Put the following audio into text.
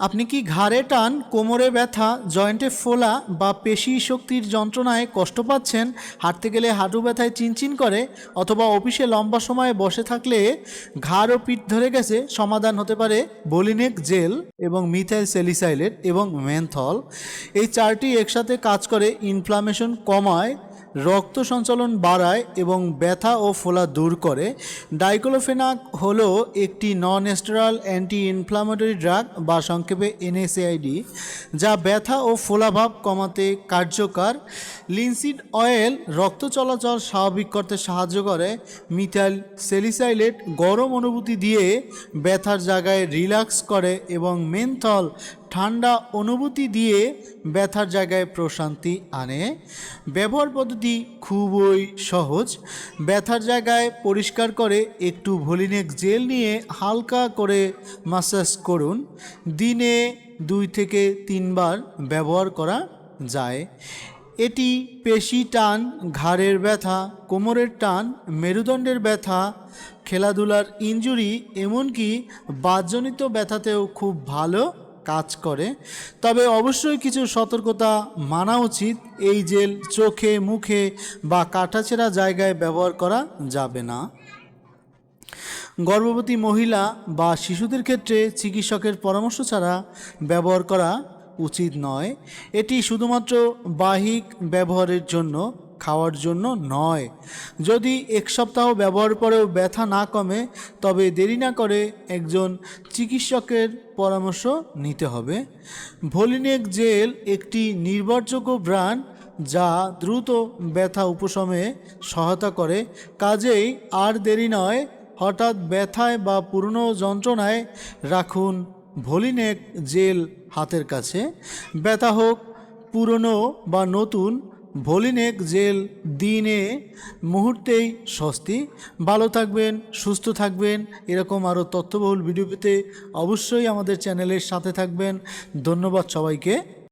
আপনি কি ঘাড়ে টান, কোমরে ব্যথা, জয়েন্টে ফোলা বা পেশি শক্তির যন্ত্রণায় কষ্ট পাচ্ছেন, হাঁটতে গেলে হাঁটু ব্যথায় চিনচিন করে অথবা অফিসে লম্বা সময়ে বসে থাকলে ঘাড় ও পিঠ ধরে গেছে, সমাধান হতে পারে বলিনেক জেল এবং মিথাইল সেলিসাইলেট এবং মেনথল। এই চারটি একসাথে কাজ করে, ইনফ্লামেশন কমায় রক্ত সঞ্চালন বাড়ায় এবং ব্যথা ও ফোলা দূর করে। ডাইক্লোফেনাক হলো একটি non steroidal anti inflammatory drug বা সংক্ষেপে এনএসএআইডি যা ব্যথা ও ফোলাভাব কমাতে কার্যকর। লিনসিড অয়েল রক্ত চলাচল স্বাভাবিক করতে সাহায্য করে। মিথাইল সেলিসাইলেট গরম অনুভূতি দিয়ে ব্যথার জায়গায় রিল্যাক্স করে এবং মেনথল ঠান্ডা অনুভূতি দিয়ে ব্যথার জায়গায় প্রশান্তি আনে। ব্যবহার পদ্ধতি খুবই সহজ। ব্যথার জায়গায় পরিষ্কার করে একটু ভলিনেক জেল নিয়ে হালকা করে মাসাজ করুন। দিনে দুই থেকে তিনবার ব্যবহার করা যায়। এটি পেশি টান, ঘাড়ের ব্যথা, কোমরের টান, মেরুদণ্ডের ব্যথা, খেলাধুলার ইনজুরি, এমনকি বাতজনিত ব্যথাতেও খুব ভালো কাজ করে। তবে অবশ্যই কিছু সতর্কতা মানা উচিত। এই জেল চোখে, মুখে বা কাটাছেঁড়া জায়গায় ব্যবহার করা যাবে না। গর্ভবতী মহিলা বা শিশুদের ক্ষেত্রে চিকিৎসকের পরামর্শ ছাড়া ব্যবহার করা উচিত নয়। এটি শুধুমাত্র বাহিক ব্যবহারের জন্য খাওয়ার জন্য নয়। যদি এক সপ্তাহ ব্যবহার পরেও ব্যথা না কমে, তবে দেরি না করে একজন চিকিৎসকের পরামর্শ নিতে হবে। ভলিনেক জেল একটি নির্ভরযোগ্য ব্র্যান্ড যা দ্রুত ব্যথা উপশমে সহায়তা করে। কাজেই আর দেরি নয়, হঠাৎ ব্যথায় বা পুরনো যন্ত্রণায় রাখুন ভলিনেক জেল হাতের কাছে। ব্যথা হোক পুরনো বা নতুন ভলিনেক জেল দিনে মুহূর্তেই স্বস্তি। ভালো থাকবেন, সুস্থ থাকবেন, এরকম আরও তথ্যবহুল ভিডিও পেতে অবশ্যই আমাদের চ্যানেলের সাথে থাকবেন। ধন্যবাদ সবাইকে।